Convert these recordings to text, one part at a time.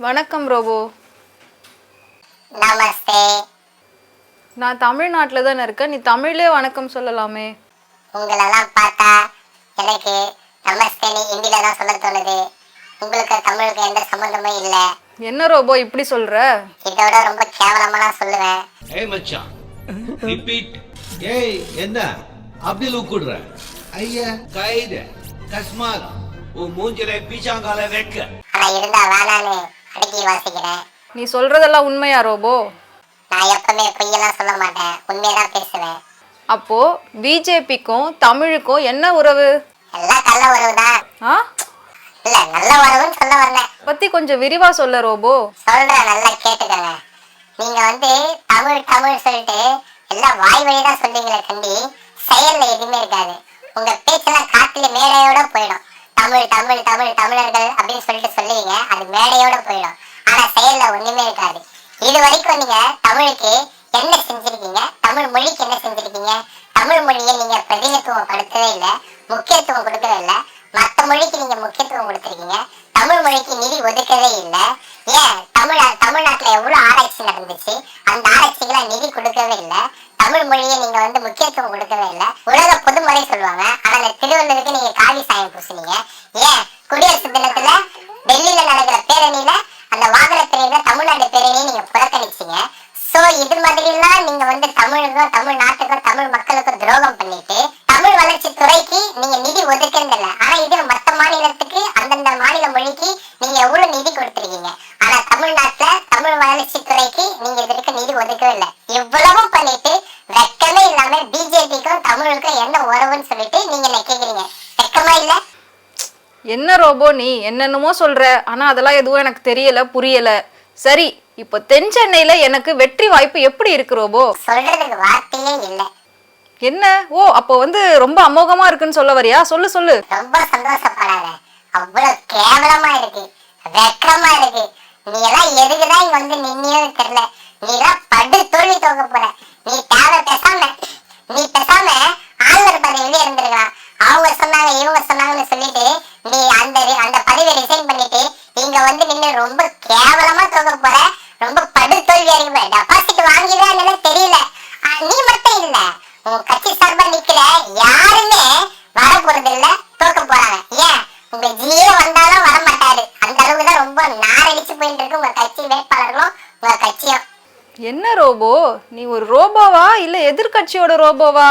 வணக்கம் ரோபோ. நமஸ்தே. நான் தமிழ்நாட்டில் தானே இருக்கேன். நீ தமிழ்லே வணக்கம் சொல்லலாமே. உங்களெல்லாம் பார்த்தா எனக்கு நமஸ்தேன்னு ஹிந்தில தான் சொல்ல தோணுது. உங்களுக்கு தமிழுக்கு எந்த சம்மந்தமும் இல்லை. என்ன ரோபோ இப்படி சொல்ற? இதோட ரொம்ப கேவலமா நான் சொல்லுவேன். ஏய் மச்சான். ரிப்பீட் ஏய் என்ன? அப்படி லூக்குடுற ஐயா கைது கஸ்மாத் உன் மூஞ்சில பீச்சாங்கால வைக்க. ஆனா இருந்தா வேணான்னு அடக்கி வாசிக்கிறேன். நீ சொல்றதெல்லாம் உண்மையா ரோபோ? நான் எப்பவுமே பொய்யெல்லாம் சொல்ல மாட்டேன். உண்மையதான் பேசுவேன். அப்போ பிஜேபிக்கும் தமிழுக்கும் என்ன உறவு? எல்லாம் கள்ள உறவுதான். ஆ? இல்ல நல்ல உறவுன்னு சொல்ல வந்தேன். பத்தி கொஞ்சம் விரிவா சொல்ல ரோபோ. சொல்றேன் நல்லா கேட்டுக்கங்க. நீங்க வந்து தமிழ் தமிழ் சொல்லிட்டு எல்லாம் வாய் வழிதான் சொல்றீங்களே கண்டி செயல்ல எதுவுமே இருக்காது. உங்க பேச்செல்லாம் காத்துல மேடையோட போயிடும். தமிழ் தமிழ் தமிழ் தமிழர்கள் அப்படின்னு சொல்லிட்டு சொல்லுவீங்க. அது மேடையோட போயிடும். ஆனா செயல்ல ஒண்ணுமே இருக்காது. இது வரைக்கும் நீங்க தமிழுக்கு என்ன செஞ்சிருக்கீங்க? தமிழ் மொழிக்கு என்ன செஞ்சிருக்கீங்க? தமிழ் மொழியை நீங்க பிரதிநிதித்துவம் படுத்தவே இல்லை முக்கியத்துவம் கொடுக்கவே இல்லை. மொழிக்கு நீங்க முக்கியத்துவம் கொடுத்துருக்கீங்க. தமிழ் மொழிக்கு நிதி ஒதுக்கவே இல்லை. ஏன்? தமிழ் தமிழ்நாட்டுல எவ்வளவு ஆராய்ச்சி நடந்துச்சு? அந்த ஆராய்ச்சிகளை நிதி கொடுக்கவே இல்லை. தமிழ் மொழியை நீங்க வந்து முக்கியத்துவம் கொடுக்கவே இல்லை. உலக பொதுமறை சொல்லுவாங்க. ஆனா அந்த திருவள்ளுவருக்கு நீங்க காவி சாயம் பூசினீங்க. ஏன்? குடியரசு தினத்துல டெல்லியில நடக்கிற பேரணியில அந்த வாகன பேரணியில தமிழ்நாடு பேரணியை நீங்க புறக்கணிச்சீங்க. சோ இது மாதிரிலாம் நீங்க வந்து தமிழுக்கும் தமிழ்நாட்டுக்கும் தமிழ் மக்களுக்கும் துரோகம் பண்ணிட்டு தமிழ் வளர்ச்சி துறைக்கு நீங்க நிதி ஒதுக்கிறது இல்லை ஆனா இது மத்த மாநிலத்துக்கு அந்தந்த மாநில மொழிக்கு நீங்க எவ்வளவு நிதி கொடுத்திருக்கீங்க ஆனா தமிழ்நாட்டுல தமிழ் வளர்ச்சி துறைக்கு நீங்க இதற்கு நிதி ஒதுக்கவே இல்லை இவ்வளவும் பண்ணிட்டு வெக்கமே இல்லாம பிஜேபிக்கும் தமிழுக்கும் என்ன உறவுன்னு சொல்லிட்டு நீங்க என்ன கேக்குறீங்க வெக்கமா இல்ல என்ன ரோபோ நீ? என்னென்னமோ சொல்ற. ஆனா அதெல்லாம் எதுவும் எனக்கு தெரியல புரியல. சரி இப்போ தென் சென்னையில எனக்கு வெற்றி வாய்ப்பு எப்படி இருக்கு ரோபோ? சொல்றதுக்கு வார்த்தையே இல்லை. என்ன? ஓ அப்போ வந்து ரொம்ப அமோகமா இருக்குன்னு சொல்ல வரியா? சொல்லு சொல்லு. ரொம்ப சந்தோஷப்படாத. அவ்வளவு கேவலமா இருக்கு. வெக்கமா இருக்கு. நீ எல்லாம் எதுக்குதான் இங்க வந்து நின்னியோ தெரியல. நீ எல்லாம் படு தோல்வி தோக்க போற. நீ தேவை பேசாம நீ பேசாம ஆளுநர் பதவியில இருந்திருக்கலாம் அவங்க சொன்னாங்க இவங்க சொன்னாங்கன்னு சொல்லிட்டு நீ அந்த அந்த பதவியை ரிசைன் பண்ணிட்டு இங்க வந்து நின்னு ரொம்ப கேவலமா தோக்க போற ரொம்ப படு தோல்வியா இருக்கு போற டெபாசிட் வாங்கிதான் என்னன்னு தெரியல ஆ, நீ மட்டும் இல்ல உன் கட்சி சார்பா நிக்கிற யாருமே வர போறது இல்ல தோக்க போறாங்க ஏன் உங்க ஜியே வந்தாலும் வர மாட்டாரு அந்த அளவுக்கு தான் ரொம்ப நாரடிச்சு போயிட்டு இருக்கு உங்க கட்சி வேட்பாளர்களும் உங்க கட்சியும் என்ன ரோபோ? நீ ஒரு ரோபோவா? இல்ல எதிர்க்கட்சியோட ரோபோவா?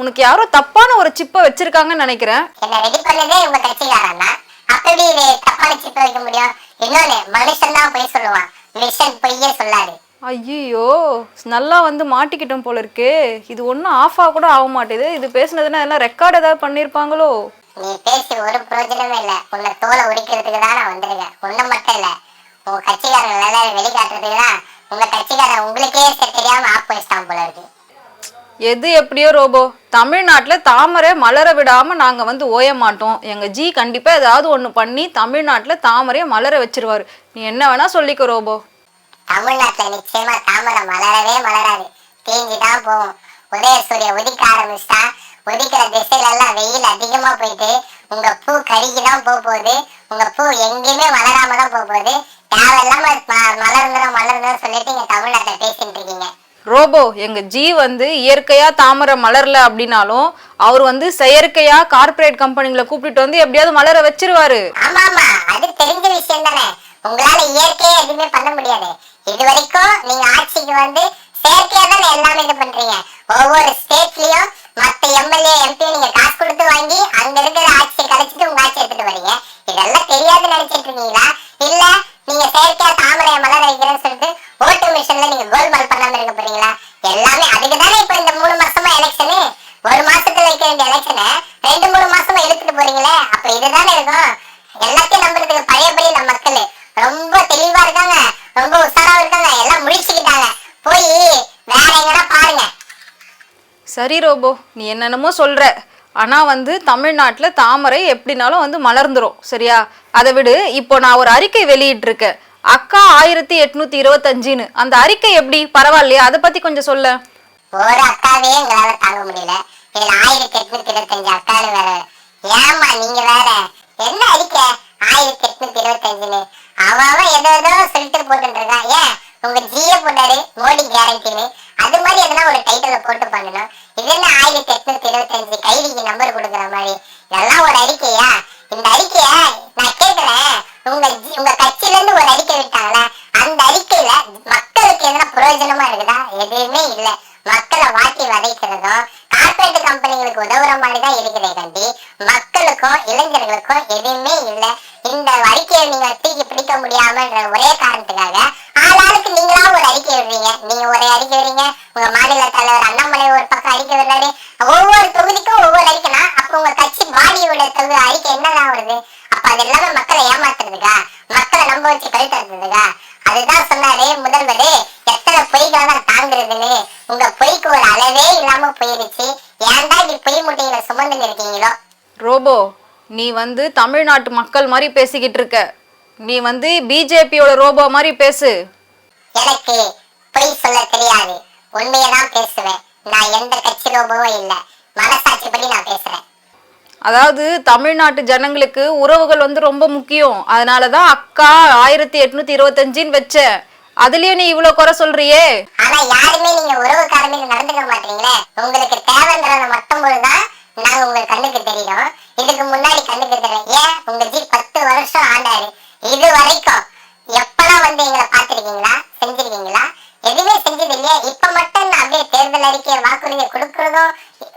உனக்கு யாரோ தப்பான ஒரு சிப்பை வச்சிருக்காங்கன்னு நினைக்கிறேன். என்ன ரெடி பண்ணதே உங்க கட்சிக்காரன் தான். அப்படி இது தப்பான சிப்ப வைக்க முடியும்? இன்னொன்னு மனுஷன் தான் போய் சொல்லுவான். மிஷன் பொய்யே சொல்லாது. ஐயோ நல்லா வந்து மாட்டிக்கிட்டோம் போல இருக்கே. இது ஒன்றும் ஆஃபாக கூட ஆக மாட்டேது. இது பேசுனதுன்னா எல்லாம் ரெக்கார்ட் ஏதாவது பண்ணியிருப்பாங்களோ நீ பேசி ஒரு பிரயோஜனமே இல்ல. உன்னை தோலை உரிக்கிறதுக்கு தான் நான் வந்திருக்கேன். ஒண்ணு மட்டும் இல்ல. உங்க கட்சிக்காரன் எல்லாரும் வெளிக்காட்டுறதுக்கு தான் உங்க கட்சிக்காரன் உங்களுக்கே தெரியாம ஆப் வச்சிட்டான் போல இருக்கு. எது எப்படியோ ரோபோ தமிழ்நாட்டில் தாமரை மலர விடாம நாங்க வந்து ஓய மாட்டோம். எங்க ஜி கண்டிப்பா ஏதாவது ஒண்ணு பண்ணி தமிழ்நாட்டில் தாமரையை மலர வச்சிருவாரு. நீ என்ன வேணா சொல்லிக்கோ ரோபோ. தமிழ்நாட்டுல நிச்சயமா தாமரை மலரவே மலராது. தேஞ்சு தான் போகும். உதய சூரிய உதிக்க ஆரம்பிச்சிட்டா உதிக்கிற திசையில எல்லாம் வெயில் அதிகமா போயிட்டு உங்க பூ கருகி தான் போக போகுது. உங்க பூ எங்கேயுமே மலராம தான் போக போகுது. தேவையில்லாம ம- மலர்ந்துடும் மலர்ந்துடும் சொல்லிட்டு இங்க தமிழ்நாட்டுல பேசிட்டு இருக்கீங்க. ரோபோ எங்க ஜி வந்து இயற்கையா தாமரை மலரல அப்படின்னாலும் அவர் வந்து செயற்கையா கார்ப்பரேட் கம்பெனிங்களை கூப்பிட்டுட்டு வந்து எப்படியாவது மலர வச்சிருவாரு. ஆமா ஆமா அது தெரிஞ்ச விஷயம் தானே. உங்களால இயற்கையா எதுவுமே பண்ண முடியாது. இது வரைக்கும் நீங்க ஆட்சிக்கு வந்து செயற்கையா தானே எல்லாமே இது பண்றீங்க? ஒவ்வொரு ஸ்டேட்லயும் மத்த எம்எல்ஏ எம்பி நீங்க காசு கொடுத்து வாங்கி அங்க இருக்கிற ஆட்சியை கலைச்சிட்டு உங்க ஆட்சி எடுத்துட்டு வரீங்க. இதெல்லாம் தெரியாது நினைச்சிட்டு இருக்கீங்களா? இல்ல நீங்க செயற்கையா தாமரை மலர் வைக்கிறேன்னு சொல்லிட்டு ஓட்டு மிஷின்ல நீங்க கோல்மால் பண்ணாம இருக்க போறீங்களா? எல்லாமே அதுக்கு தானே இப்ப இந்த மூணு மாசமா எலெக்ஷனு ஒரு மாசத்துல வைக்க வேண்டிய எலெக்ஷனை ரெண்டு மூணு மாசமா இழுத்துட்டு போறீங்களே? அப்ப இதுதானே இருக்கும் எல்லாத்தையும் நம்புறதுக்கு பழையபடி நம்ம மக்கள் ரொம்ப தெளிவா இருக்காங்க ரொம்ப உஷாரா இருக்காங்க எல்லாம் முழிச்சுக்கிட்டாங்க போய் வேற எங்கடா பாருங்க சரி ரோபோ நீ என்னென்னமோ சொல்ற. ஆனா வந்து தமிழ்நாட்டுல தாமரை எப்படினாலும் வந்து மலர்ந்துரும் சரியா? அதை விடு இப்போ நான் ஒரு அறிக்கை வெளியிட்டிருக்கேன். அக்கா ஆயிரத்தி எட்நூத்தி இருபத்தஞ்சுன்னு. அந்த அறிக்கை எப்படி? பரவாயில்லையா? அதை பத்தி கொஞ்சம் சொல்ல. ஒரு அக்காவே எங்களால தாங்க முடியல. இதுல ஆயிரத்தி எட்நூத்தி இருபத்தஞ்சு வேற. ஏமா நீங்க வேற? என்ன அடிக்க ஆயிரத்தி எட்நூத்தி இருபத்தஞ்சுன்னு. அவன் ஏதோ ஏதோ சொல்லிட்டு ஏன்? உங்க ஜிய போட்டாரு மோடி கேரண்டின்னு அது மாதிரி எதனா ஒரு போட்டு பண்ணணும் இது என்ன ஆயிரத்தி எட்நூத்தி இருபத்தஞ்சு கைதிக்கு நம்பர் கொடுக்குற மாதிரி. இதெல்லாம் ஒரு அறிக்கையா? இந்த அறிக்கைய நான் கேட்கிறேன் உங்க உங்க கட்சியில இருந்து ஒரு அறிக்கை விட்டாங்கல்ல அந்த அறிக்கையில மக்களுக்கு எதனா பிரயோஜனமா இருக்குதா? எதுவுமே இல்ல. மக்களை வாட்டி வதைக்கிறதும் கார்பரேட் கம்பெனிகளுக்கு உதவுற மாதிரி தான் இருக்கிறே கண்டி மக்களுக்கும் இளைஞர்களுக்கும் எதுவுமே இல்லை. இந்த அறிக்கையை நீங்க தூக்கி பிடிக்க முடியாமன்ற ஒரே காரணத்துக்காக ஆளாளுக்கு நீங்களா ஒரு அறிக்கை விடுறீங்க நீங்க ஒரு அறிக்கை விடுறீங்க. உங்க மாநில தலைவர் அண்ணாமலை ஒரு பக்கம் அறிக்கை விடுறாரு. ஒவ்வொரு தொகுதிக்கும் ஒவ்வொரு அறிக்கைனா அப்ப உங்க கட்சி பாடியோட தொகுதி அறிக்கை என்னதான் வருது? அப்ப அது எல்லாமே மக்களை ஏமாத்துறதுக்கா? மக்களை நம்ப வச்சு கழுத்துறதுக்கா? அதுதான் சொன்னாரு முதல்வர். எத்தனை பொய்களை தான் தாங்குறதுன்னு. உங்க பொய்க்கு ஒரு அளவே இல்லாம போயிருச்சு. ஏன்டா இப்படி பொய் முட்டைகளை சுமந்துன்னு இருக்கீங்களோ ரோபோ நீ வந்து தமிழ்நாட்டு மக்கள் மாதிரி பேசிக்கிட்டு இருக்க. நீ வந்து பிஜேபியோட ரோபோ மாதிரி பேசு. எனக்கு பொய் சொல்ல தெரியாது. உண்மையை தான் பேசுவேன். நான் எந்த கட்சி ரோபமும் இல்ல. மனசாட்சிப்படி நான் பேசுறேன். அதாவது தமிழ்நாட்டு ஜனங்களுக்கு உறவுகள் வந்து ரொம்ப முக்கியம். அதனால தான் அக்கா ஆயிரத்தி எட்நூத்தி இருபத்தஞ்சின்னு வச்ச அதுலயும் நீ இவ்வளவு குறை சொல்றியே? ஆனா யாருமே நீங்க உறவுக்காரங்க நடந்துக்க மாட்டீங்களே? உங்களுக்கு தேவைன்றத மட்டும் போதுதான் நாங்க உங்க கண்ணுக்கு தெரியும். இதுக்கு முன்னாடி கண்ணுக்கு தெரியல ஏன்? உங்க ஜி பத்து வருஷம் ஆண்டாரு. இது வரைக்கும் எப்பெல்லாம் வந்து எங்களை பார்த்திருக்கீங்களா? செஞ்சிருக்கீங்களா எதுவுமே செஞ்சது இல்லையா இப்ப மட்டும் நான் அப்படியே தேர்தல் அறிக்கையை வாக்குறுதியை கொடுக்கறதும்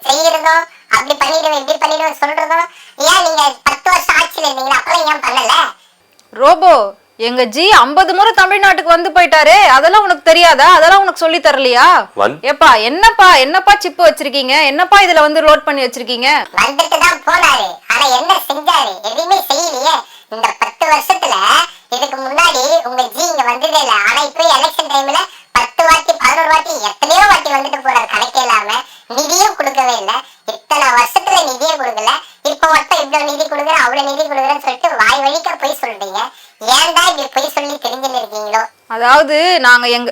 செய்யறதும் அப்படி பண்ணிடுவேன் இப்படி பண்ணிடுவேன் சொல்றதும் ஏன் நீங்க பத்து வருஷம் ஆட்சியில இருந்தீங்களா அப்பெல்லாம் ஏன் பண்ணல? ரோபோ எங்க ஜி ஐம்பது முறை தமிழ்நாட்டுக்கு வந்து போயிட்டாரே. அதெல்லாம் உனக்கு தெரியாதா? அதெல்லாம் உனக்கு சொல்லி தரலையா? ஏப்பா என்னப்பா என்னப்பா சிப்பு வச்சிருக்கீங்க? என்னப்பா இதுல வந்து லோட் பண்ணி வச்சிருக்கீங்க? வந்துட்டு தான் போனாரு. ஆனா என்ன செஞ்சாரு? எதுவுமே செய்யலையே. இந்த பத்து வருஷத்துல இதுக்கு முன்னாடி உங்க ஜி இங்க வந்ததே இல்ல. ஆனா இப்போ எலெக்ஷன் டைம்ல பத்து வாட்டி பதினோரு வாட்டி எத்தனையோ வாட்டி வந்துட்டு போறாரு கணக்கே இல்லாம நிதியும் கொடுக்கவே இல்ல. இத்தனை வருஷத்துல நிதியே கொடுக்கல. இப்ப மட்டும் இவ்வளவு நிதி கொடுக்குறேன் அவ்வளவு நிதி கொடுக்குறேன்னு சொல்லிட்டு வாய் வழிக்க போய் சொல்றீங்க. ஏன்டா இப்படி பொய் சொல்லி தெரிஞ்சுன்னு இருக்கீங்களோ? அதாவது நாங்க எங்க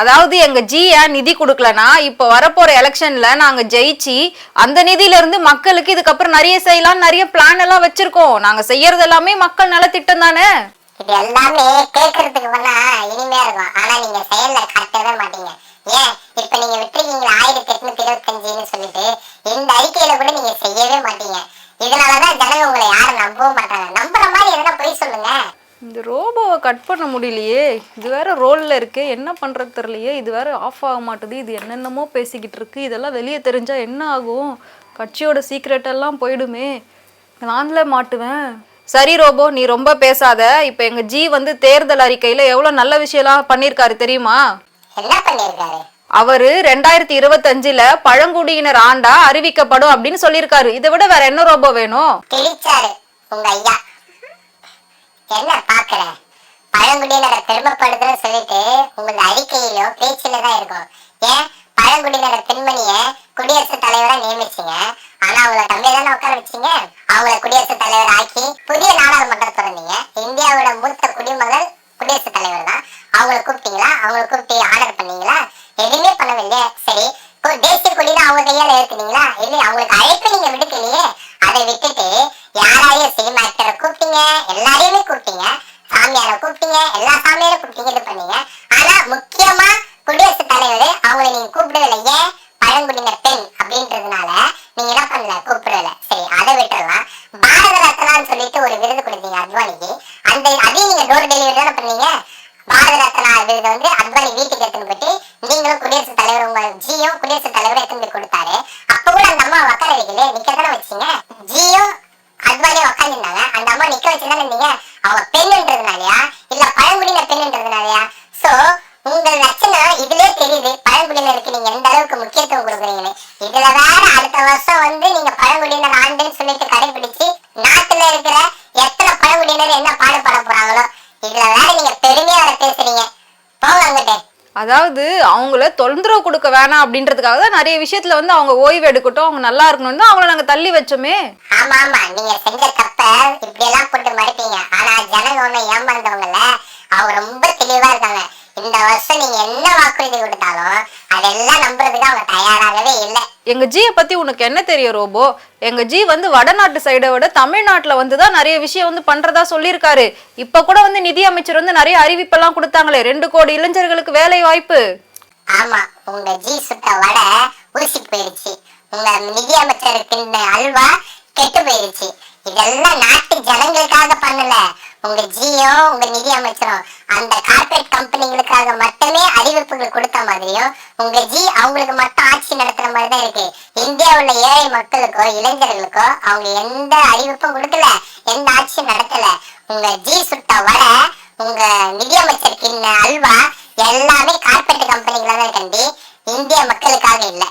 அதாவது எங்க ஜி ஏன் நிதி கொடுக்கலனா இப்போ வரப்போற எலெக்ஷன்ல நாங்க ஜெயிச்சு அந்த நிதியில இருந்து மக்களுக்கு இதுக்கப்புறம் நிறைய செய்யலாம் நிறைய பிளான் எல்லாம் வச்சிருக்கோம். நாங்க செய்யறது எல்லாமே மக்கள் நலத்திட்டம் தானே? இது எல்லாமே கேட்கறதுக்கு வேணா இனிமையா இருக்கும். ஆனா நீங்க செயல்ல காட்டவே மாட்டீங்க. ஏன்? இப்ப நீங்க விட்டுருக்கீங்களா? ஆயிரத்தி எட்நூத்தி இருபத்தஞ்சுன்னு சொல்லிட்டு. இந்த அறிக்கையில கூட நீங்க செய்யவே மாட்டீங்க. இதனாலதான் ஜனங்க உங்களை யாரும் நம்பவும் மாட்டாங்க. நம்புற மாதிரி எதனா போய் சொல்லுங்க. இந்த ரோபோவை கட் பண்ண முடியலையே. இது வேற ரோல்ல இருக்கு. என்ன பண்றது தெரியலையே. இது வேற ஆஃப் ஆக மாட்டுது. இது என்னென்னமோ பேசிக்கிட்டு இருக்கு. இதெல்லாம் வெளியே தெரிஞ்சா என்ன ஆகும்? கட்சியோட சீக்ரெட் எல்லாம் போயிடுமே. நான்ல மாட்டுவேன். சரி ரோபோ நீ ரொம்ப பேசாத. இப்போ எங்க ஜி வந்து தேர்தல் அறிக்கையில எவ்வளவு நல்ல விஷயம்லாம் பண்ணியிருக்காரு தெரியுமா? அவரு ரெண்டாயிரத்தி இருபத்தஞ்சுல பழங்குடியினர் ஆண்டா அறிவிக்கப்படும் அப்படின்னு சொல்லியிருக்காரு. இதை விட வேற என்ன ரோபோ வேணும்? ஐயா. என்ன பாக்குற பழங்குடியினரை பெருமைப்படுத்துறேன்னு சொல்லிட்டு உங்களோட அறிக்கையிலோ பேச்சில தான் இருக்கும். ஏன்? பழங்குடியினர பெண்மணிய குடியரசுத் தலைவரா நியமிச்சீங்க. ஆனா அவங்கள கம்மியா தானே உட்கார வச்சீங்க? அவங்கள குடியரசுத் தலைவர் ஆக்கி புதிய நாடாளுமன்றம் திறந்தீங்க. இந்தியாவோட மூத்த குடிமகள் குடியரசுத் தலைவர் தான் அவங்களை கூப்பிட்டீங்களா? அவங்களை கூப்பிட்டு ஆர்டர் பண்ணீங்களா? எதுவுமே பண்ணவில்லையே சரி தேசிய கொடினா அவங்க கையால ஏத்துனீங்களா? இல்லை அவங்களுக்கு அழைப்பு நீங்க விடுக்கலையே அதை விட்டுட்டு யாராரையும் சினிமா ஆக்டரை கூப்பிட்டீங்க எல்லாரையுமே கூப்பிட்டீங்க சாமியாரை கூப்பிட்டீங்க எல்லா சாமியாரும் கூப்பிட்டீங்க இது பண்ணீங்க ஆனா முக்கியமா குடியரசுத் தலைவர் அவங்களை நீங்க கூப்பிடவே இல்லை ஏன் பழங்குடியினர் பெண் அப்படின்றதுனால நீங்க என்ன பண்ணல கூப்பிடல சரி அதை விட்டுறலாம் பாரத ரத்னான்னு சொல்லிட்டு ஒரு விருது கொடுத்தீங்க அத்வானிக்கு அந்த அதையும் நீங்க டோர் பண்ணீங்க பாரத ரத்னா விருது வந்து அத்வானி வீட்டுக்கு எடுத்துன்னு போயிட்டு நீங்களும் குடியரசுத் தலைவர் உங்க ஜியோ குடியரசுத் தலைவர் எடுத்துன்னு கொடுத்தாரு. அப்ப கூட அந்த அம்மா உட்கார வைக்கல நிக்க தானே வச்சீங்க? ஜியோ அத்வானியும் உட்காந்துருந்தாங்க அந்த அம்மா நிக்க வச்சுதானே இருந்தீங்க அவங்க பெண்ணுன்றதுனாலயா? இல்ல பழங்குடியின பெண்ணுன்றதுனாலயா? சோ உங்க லட்சணம் இதுலயே தெரியுது. பழங்குடியினருக்கு நீங்க எந்த அளவுக்கு முக்கியத்துவம் கொடுக்குறீங்கன்னு. இதுல வேற அடுத்த வருஷம் வந்து நீங்க பழங்குடியினர் ஆண்டுன்னு சொல்லிட்டு கடை நாட்டுல இருக்கிற எத்தனை பழங்குடியினர் என்ன பாடுபட போறாங்களோ இதுல வேற நீங்க பெருமையா வேற பேசுறீங்க போங்க அங்கிட்டு அதாவது அவங்கள தொந்தரவு கொடுக்க வேணாம் அப்படின்றதுக்காக தான் நிறைய விஷயத்துல வந்து அவங்க ஓய்வு எடுக்கட்டும் அவங்க நல்லா இருக்கணும்னு தான் அவங்கள நாங்க தள்ளி வச்சோமே. ஆமா ஆமா. நீங்க செஞ்ச தப்ப இப்படி எல்லாம் போட்டு மறைப்பீங்க. ஆனா ஜனங்க ஒண்ணு ஏமாந்தவங்கல அவங்க ரொம்ப தெளிவா இருக்காங்க. இந்த வருஷம் நீங்க என்ன வாக்குறுதி கொடுத்தாலும் அதெல்லாம் நம்புறதுக்கு அவங்க தயாராகவே இல்லை. எங்க ஜியை பத்தி உனக்கு என்ன தெரியும் ரோபோ? எங்க ஜி வந்து வடநாட்டு சைடை விட தமிழ்நாட்டுல வந்து தான் நிறைய விஷயம் வந்து பண்றதா சொல்லியிருக்காரு. இப்ப கூட வந்து நிதி அமைச்சர் வந்து நிறைய அறிவிப்பெல்லாம் கொடுத்தாங்களே ரெண்டு கோடி இளைஞர்களுக்கு வேலை வாய்ப்பு. ஆமா உங்க ஜி சுட்ட வடை ஊசி போயிருச்சு. உங்க நிதி அமைச்சருக்கு இந்த அல்வா கெட்டு போயிருச்சு. இதெல்லாம் நாட்டு ஜனங்களுக்காக பண்ணல. உங்க ஜியோ உங்க நிதி அமைச்சரும் அந்த கார்பரேட் கம்பெனிகளுக்காக மட்டுமே அறிவிப்புகள் கொடுத்த மாதிரியும் உங்க ஜி அவங்களுக்கு மட்டும் ஆட்சி நடத்துற மாதிரி தான் இருக்கு. இந்தியாவுல ஏழை மக்களுக்கோ இளைஞர்களுக்கோ அவங்க எந்த அறிவிப்பும் கொடுக்கல எந்த ஆட்சியும் நடத்தல உங்க ஜி சுட்ட வர உங்க நிதி அமைச்சருக்கு அல்வா எல்லாமே கார்பரேட் கம்பெனிகளா தான் கண்டி. இந்திய மக்களுக்காக இல்ல.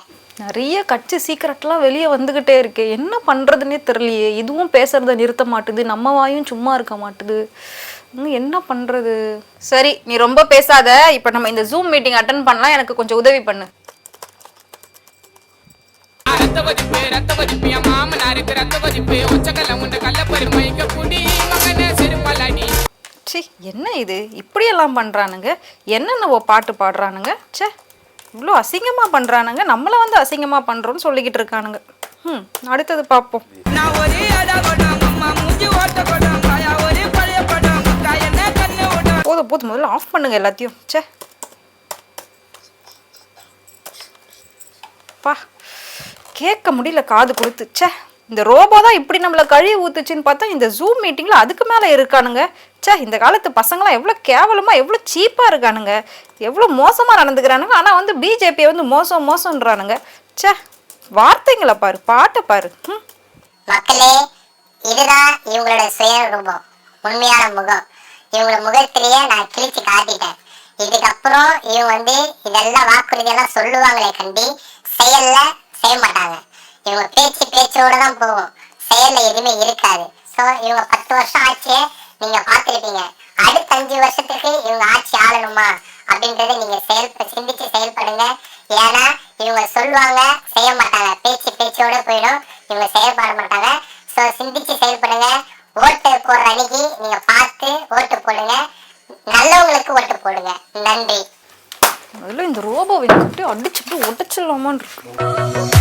நிறைய கட்சி சீக்கிரட்லாம் வெளியே வந்துகிட்டே இருக்கு. என்ன பண்றதுன்னே தெரியலையே. இதுவும் பேசுறத நிறுத்த மாட்டுது. நம்ம வாயும் சும்மா இருக்க மாட்டுது. என்ன பண்றது? சரி நீ ரொம்ப பேசாத. இப்ப நம்ம இந்த ஜூம் மீட்டிங் அட்டன் பண்ணலாம். எனக்கு கொஞ்சம் உதவி பண்ணு. சி என்ன இது? இப்படியெல்லாம் பண்றானுங்க. என்னென்னவோ பாட்டு பாடுறானுங்க. ச்சே. இவ்வளோ அசிங்கமா பண்றானுங்க. நம்மள வந்து அசிங்கமா பண்றோம்னு சொல்லிக்கிட்டு இருக்கானுங்க. ம் அடுத்தது பார்ப்போம் போதும் போதும். முதல்ல ஆஃப் பண்ணுங்க எல்லாத்தையும். ச்சே. பா கேட்க முடியல காது கொடுத்து. ச்சே இந்த ரோபோ தான் இப்படி நம்மளை கழுவி ஊத்துச்சுன்னு பார்த்தா இந்த ஜூம் மீட்டிங்கில் அதுக்கு மேலே இருக்கானுங்க. ச்சே இந்த காலத்து பசங்களாம் எவ்வளோ கேவலமாக எவ்வளோ சீப்பாக இருக்கானுங்க. எவ்வளோ மோசமாக நடந்துக்கிறானுங்க. ஆனால் வந்து பிஜேபியை வந்து மோசம் மோசம்ன்றானுங்க. சே வார்த்தைங்களை பாரு பாட்டை பாரு. ம். மக்களே இதுதான் இவங்களோட சுய ரூபம் உண்மையான முகம். இவங்களோட முகத்திலேயே நான் கிழிச்சு காட்டிட்டேன். இதுக்கப்புறம் இவங்க வந்து இதெல்லாம் வாக்குறுதியெல்லாம் சொல்லுவாங்களே கண்டி செயல்ல செய்ய மாட்டாங்க. இவங்க பேச்சு பேச்சோட தான் போகும். செயல்ல எதுவுமே இருக்காது. ஸோ இவங்க பத்து வருஷம் ஆச்சு. நீங்க பார்த்துருப்பீங்க அடுத்த அஞ்சு வருஷத்துக்கு இவங்க ஆட்சி ஆளணுமா? அப்படின்றத நீங்க செயல் சிந்திச்சு செயல்படுங்க. ஏன்னா இவங்க சொல்லுவாங்க செய்ய மாட்டாங்க. பேச்சு பேச்சோட போயிடும். இவங்க செயல்பட மாட்டாங்க. ஸோ சிந்திச்சு செயல்படுங்க. ஓட்டு போடுற அன்னைக்கு நீங்க பார்த்து ஓட்டு போடுங்க. நல்லவங்களுக்கு ஓட்டு போடுங்க. நன்றி. முதல்ல இந்த ரோபோவை அப்படியே அடிச்சுட்டு ஒட்டச்சிடலாமான்னு இருக்கு.